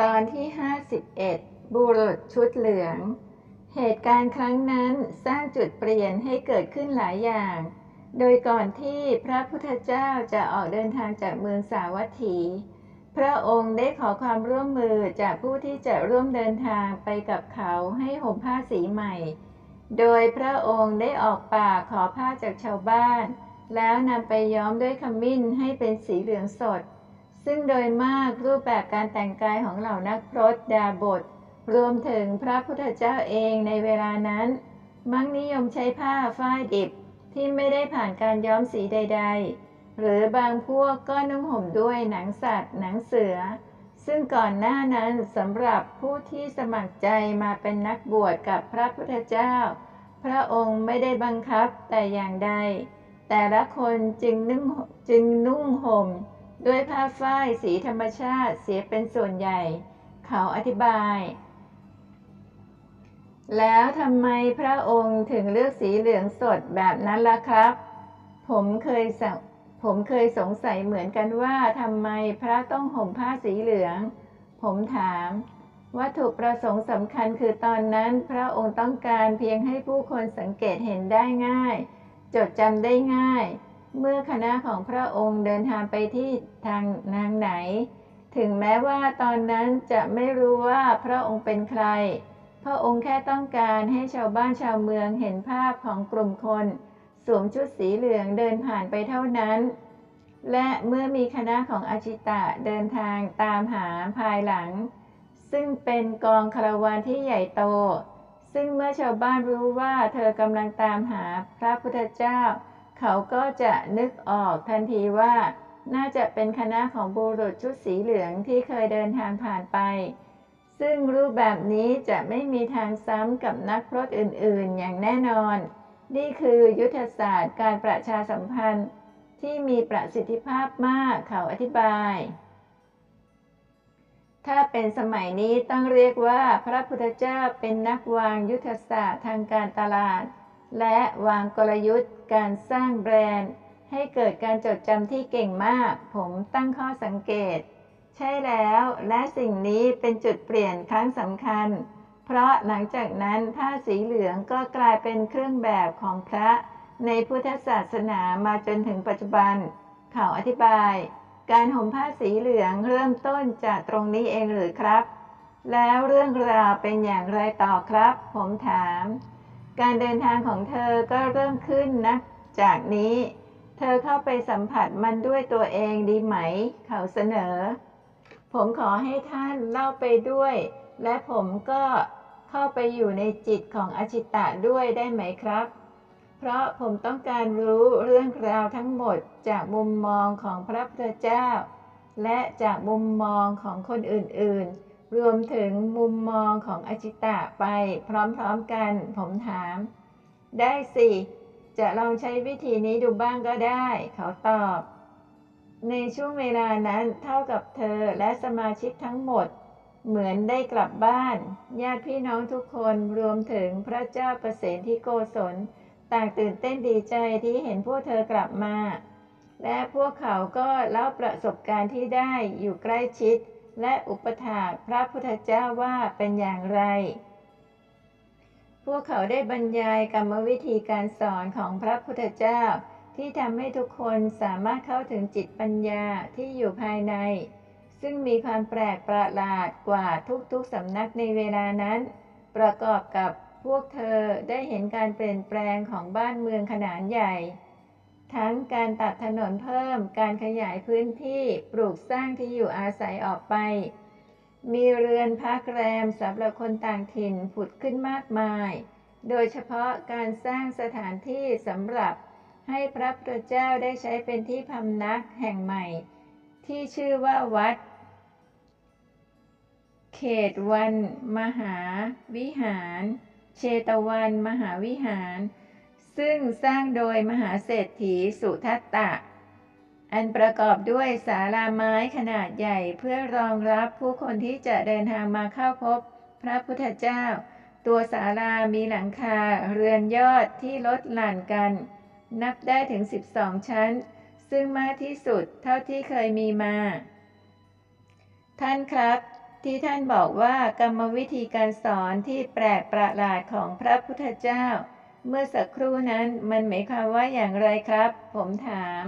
ตอนที่ 51 บุรุษชุดเหลือง เหตุการณ์ครั้งนั้นสร้างจุดเปลี่ยนให้เกิดขึ้นหลายอย่าง โดยก่อนที่พระพุทธเจ้าจะออกเดินทางจากเมืองสาวัตถี พระองค์ได้ขอความร่วมมือจากผู้ที่จะร่วมเดินทางไปกับเขาให้ห่มผ้าสีใหม่ โดยพระองค์ได้ออกปากขอผ้าจากชาวบ้าน แล้วนำไปย้อมด้วยขมิ้นให้เป็นสีเหลืองสด ซึ่งโดยมากรูปแบบการแต่งกายของเหล่านักพรตดาบท รวมถึงพระพุทธเจ้าเองในเวลานั้น มักนิยมใช้ผ้าฝ้ายดิบที่ไม่ได้ผ่านการย้อมสีใด ๆ หรือบางพวกก็นุ่งห่มด้วยหนังสัตว์ หนังเสือ ซึ่งก่อนหน้านั้นสำหรับผู้ที่สมัครใจมาเป็นนักบวชกับพระพุทธเจ้า พระองค์ไม่ได้บังคับแต่อย่างใด แต่ละคนจึงนุ่งจึงนุ่งห่ม ด้วยผ้าฝ้ายสีธรรมชาติเสียเป็นส่วนใหญ่ เขาอธิบาย แล้วทำไมพระองค์ถึงเลือกสีเหลืองสดแบบนั้นล่ะครับ ผมเคยสงผมเคยสงสัยเหมือนกันว่าทำไมพระต้องห่มผ้าสีเหลือง ผมถาม วัตถุประสงค์สำคัญคือตอนนั้นพระองค์ต้องการเพียงให้ผู้คนสังเกตเห็นได้ง่าย จดจำได้ง่าย เมื่อคณะของพระองค์เดินทางไปที่ทางนางไหน ถึงแม้ว่าตอนนั้นจะไม่รู้ว่าพระองค์เป็นใคร พระองค์แค่ต้องการให้ชาวบ้านชาวเมืองเห็นภาพของกลุ่มคน สวมชุดสีเหลืองเดินผ่านไปเท่านั้น และเมื่อมีคณะของอาชิตะเดินทางตามหาภายหลัง ซึ่งเป็นกองคาราวานที่ใหญ่โต ซึ่งเมื่อชาวบ้านรู้ว่าเธอกำลังตามหาพระพุทธเจ้า เขาก็จะนึกออกทันทีว่า น่าจะเป็นคณะของบุรุษชุดสีเหลืองที่เคยเดินทางผ่านไป ซึ่งรูปแบบนี้จะไม่มีทางซ้ำกับนักพรตอื่นๆ อย่างแน่นอน นี่คือยุทธศาสตร์การประชาสัมพันธ์ที่มีประสิทธิภาพมากเขาอธิบาย ถ้าเป็นสมัยนี้ต้องเรียกว่าพระพุทธเจ้าเป็นนักวางยุทธศาสตร์ทางการตลาด และวางกลยุทธ์การสร้างแบรนด์ ให้เกิดการจดจำที่เก่งมาก ผมตั้งข้อสังเกต ใช่แล้วและสิ่งนี้เป็นจุดเปลี่ยนครั้งสำคัญ เพราะหลังจากนั้นผ้าสีเหลืองก็กลายเป็นเครื่องแบบของพระ ในพุทธศาสนามาจนถึงปัจจุบัน เขาอธิบาย การห่มผ้าสีเหลืองเริ่มต้นจากตรงนี้เองหรือครับ แล้วเรื่องราวเป็นอย่างไรต่อครับ ผมถาม การเดินทางของเธอก็เริ่มขึ้นนะจากนี้ เธอเข้าไปสัมผัสมันด้วยตัวเองดีไหม เขาเสนอ ผมขอให้ท่านเล่าไปด้วย และผมก็เข้าไปอยู่ในจิตของอชิตะด้วยได้ไหมครับ เพราะผมต้องการรู้เรื่องราวทั้งหมดจากมุมมองของพระพุทธเจ้า และจากมุมมองของคนอื่นๆ รวมถึงมุมมองของอาชิตะไปพร้อมๆกัน ผมถาม ได้สิ จะลองใช้วิธีนี้ดูบ้างก็ได้ เขาตอบ ในช่วงเวลานั้นเท่ากับเธอและสมาชิกทั้งหมด เหมือนได้กลับบ้าน ญาติพี่น้องทุกคนรวมถึงพระเจ้าประเสนที่โกศลต่างตื่นเต้นดีใจที่เห็นพวกเธอกลับมา และพวกเขาก็เล่าประสบการณ์ที่ได้อยู่ใกล้ชิด และอุปถากพระพุทธเจ้าว่าเป็นอย่างไร พวกเขาได้บรรยายกรรมวิธีการสอนของพระพุทธเจ้า ที่ทำให้ทุกคนสามารถเข้าถึงจิตปัญญาที่อยู่ภายใน ซึ่งมีความแปลกประหลาดกว่าทุกๆสำนักในเวลานั้น ประกอบกับพวกเธอได้เห็นการเปลี่ยนแปลงของบ้านเมืองขนาดใหญ่ ทั้งการตัดถนนเพิ่ม การขยายพื้นที่ ปลูกสร้างที่อยู่อาศัยออกไป มีเรือนพักแรมสำหรับคนต่างถิ่นผุดขึ้นมากมาย โดยเฉพาะการสร้างสถานที่สำหรับให้พระพุทธเจ้าได้ใช้เป็นที่พำนักแห่งใหม่ ที่ชื่อว่าวัด เขตวัน มหาวิหาร เชตวัน มหาวิหาร ซึ่งสร้างโดยมหาเศรษฐีสุทัตตะ อันประกอบด้วยศาลาไม้ขนาดใหญ่เพื่อรองรับผู้คนที่จะเดินทางมาเข้าพบพระพุทธเจ้า ตัวศาลามีหลังคาเรือนยอดที่ลดหลั่นกัน นับได้ถึง 12 ชั้น ซึ่งมากที่สุดเท่าที่เคยมีมา ท่านครับที่ท่านบอกว่ากรรมวิธีการสอนที่แปลกประหลาดของพระพุทธเจ้า เมื่อสักครู่นั้นมันหมายความว่าอย่างไรครับ ผมถาม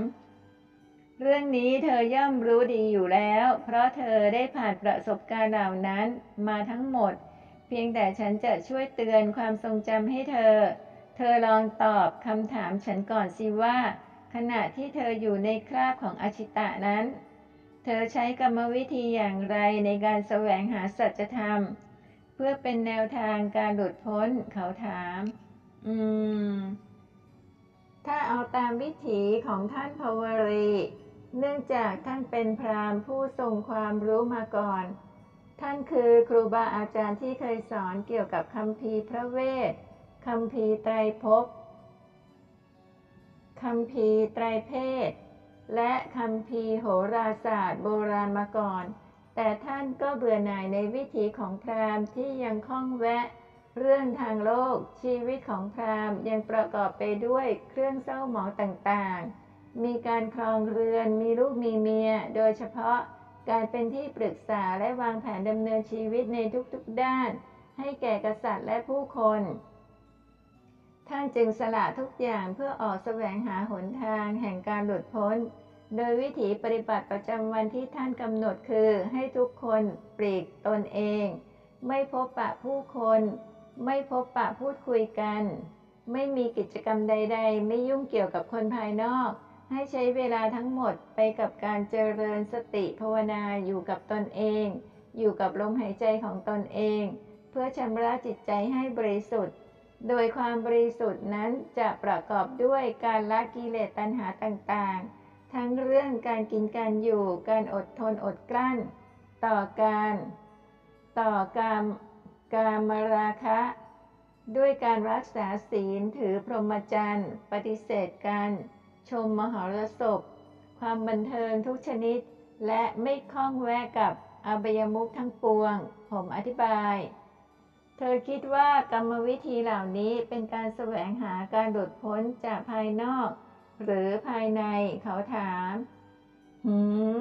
เรื่องนี้เธอย่อมรู้ดีอยู่แล้ว เพราะเธอได้ผ่านประสบการณ์เหล่านั้นมาทั้งหมด เพียงแต่ฉันจะช่วยเตือนความทรงจำให้เธอ เธอลองตอบคำถามฉันก่อนสิว่า ขณะที่เธออยู่ในคราบของอาชิตะนั้น เธอใช้กรรมวิธีอย่างไรในการแสวงหาสัจธรรม เพื่อเป็นแนวทางการหลุดพ้นเขาถาม อืม ถ้าเอาตามวิถีของท่านภวรี เนื่องจากท่านเป็นพราหมณ์ผู้ทรงความรู้มาก่อน ท่านคือครูบาอาจารย์ที่เคยสอนเกี่ยวกับคำพีพระเวทคำพีไตรภพคำพีไตรเพศ และคำพีโหราศาสตร์โบราณมาก่อน แต่ท่านก็เบื่อหน่ายในวิถีของพราหมณ์ที่ยังคล่องแวะ เรื่องทางโลกชีวิตของพราหมณ์ยังประกอบไปด้วยเครื่องเศร้าหมองต่างๆ มีการครองเรือนมีลูกมีเมีย โดยเฉพาะการเป็นที่ปรึกษาและวางแผนดำเนินชีวิตในทุกๆด้าน ให้แก่กษัตริย์และผู้คน ท่านจึงสละทุกอย่างเพื่อออกแสวงหาหนทางแห่งการหลุดพ้น โดยวิถีปฏิบัติประจำวันที่ท่านกำหนดคือให้ทุกคนปลีกตนเอง ไม่พบปะผู้คน ไม่พบปะพูดคุยกัน ไม่มีกิจกรรมใด ๆ ไม่ยุ่งเกี่ยวกับคนภายนอก ให้ใช้เวลาทั้งหมดไปกับการเจริญสติภาวนาอยู่กับตนเอง อยู่กับลมหายใจของตนเอง เพื่อชำระจิตใจให้บริสุทธิ์ โดยความบริสุทธิ์นั้นจะประกอบด้วยการละกิเลสตัณหาต่างๆ ทั้งเรื่องการกินการอยู่ การอดทนอดกลั้น ต่อการ ต่อกาม กามราคะ ด้วยการรักษาศีลถือพรหมจรรย์ ปฏิเสธการชมมหรสพ ความบันเทิงทุกชนิด และไม่คล้องแวะกับอบายมุขทั้งปวง ผมอธิบาย เธอคิดว่ากรรมวิธีเหล่านี้เป็นการแสวงหาการหลุดพ้นจากภายนอก หรือภายในเขาถาม หืม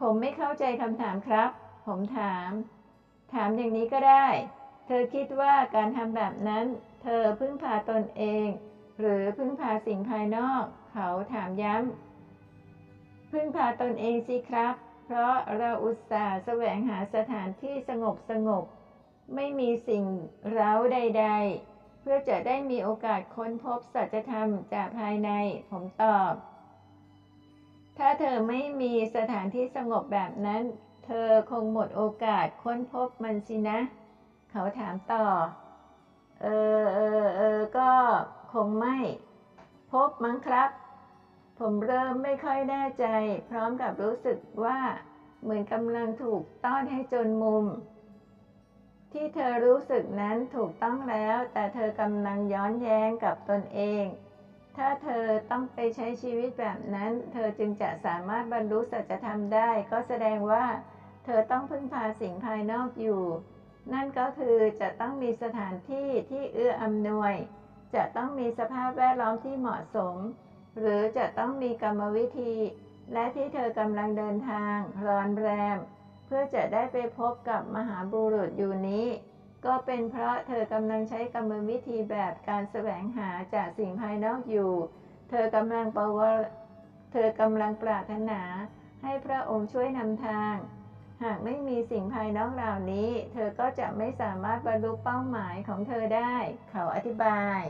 ผมไม่เข้าใจคำถามครับ ผมถาม ถามอย่างนี้ก็ได้ เธอคิดว่าการทำแบบนั้น เธอพึ่งพาตนเอง หรือพึ่งพาสิ่งภายนอก เขาถามย้ำ พึ่งพาตนเองสิครับ เพราะเราอุตส่าห์แสวงหาสถานที่สงบสงบ ไม่มีสิ่งเร้าใด ๆ เพื่อจะได้มีโอกาสค้นพบสัจธรรมจากภายใน ผมตอบ ถ้าเธอไม่มีสถานที่สงบแบบนั้น เธอคงหมดโอกาสค้นพบมันสินะ เขาถามต่อ เออเออเออก็คงไม่ พบมั้งครับ ผมเริ่มไม่ค่อยแน่ใจ พร้อมกับรู้สึกว่าเหมือนกำลังถูกต้อนให้จนมุม ที่เธอรู้สึกนั้นถูกต้องแล้ว แต่เธอกำลังย้อนแย้งกับตนเอง ถ้าเธอต้องไปใช้ชีวิตแบบนั้น เธอจึงจะสามารถบรรลุสัจธรรมได้ ก็แสดงว่า เธอต้องพึ่งพาสิ่งภายนอกอยู่ นั่นก็คือจะต้องมีสถานที่ที่เอื้ออำนวย จะต้องมีสภาพแวดล้อมที่เหมาะสม หรือจะต้องมีกรรมวิธี และที่เธอกำลังเดินทางรอนแรม เพื่อจะได้ไปพบกับมหาบุรุษอยู่นี้ ก็เป็นเพราะเธอกำลังใช้กรรมวิธีแบบการแสวงหาจากสิ่งภายนอกอยู่ เธอกำลังปวเธอกำลังปรารถนาให้พระองค์ช่วยนำทาง หากไม่มีสิ่งภายนอกเหล่านี้ เธอก็จะไม่สามารถบรรลุเป้าหมายของเธอได้ เขาอธิบาย